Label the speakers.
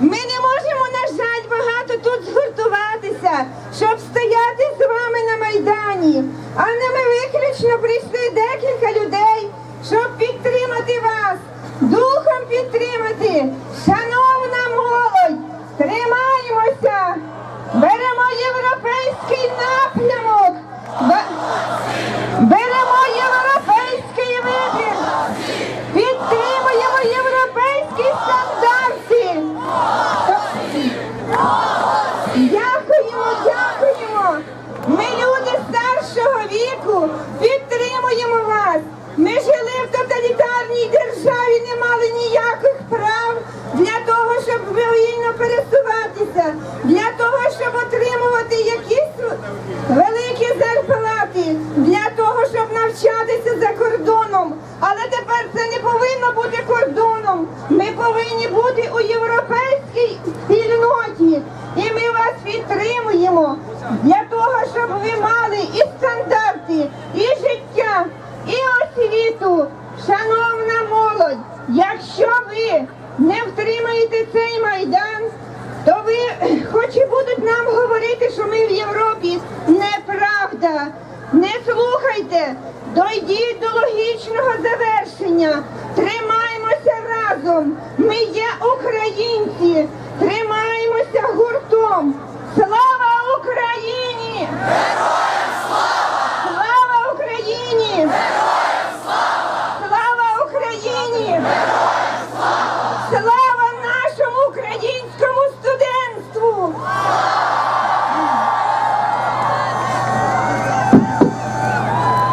Speaker 1: Ми не можемо, на жаль, багато тут згуртуватися, щоб стояти з вами на Майдані. Але ми виключно прийшли декілька людей, щоб підтримати вас, духом підтримати. Підтримуємо вас. Ми жили в тоталітарній державі, не мали ніяких прав для того, щоб вільно пересуватися, для того, щоб отримувати якісь великі зарплати, для того, щоб навчатися за кордоном. Але тепер це не повинно бути кордоном. Ми повинні бути у європейській спільноті. І ми вас підтримуємо для того, щоб ви мали і стандарти, і життя, і освіту. Шановна молодь, якщо ви не втримаєте цей майдан, то ви хоч і будуть нам говорити, що ми в Європі. Неправда. Не слухайте, дойдіть до логічного завершення. Тримаймося разом. Ми є українці.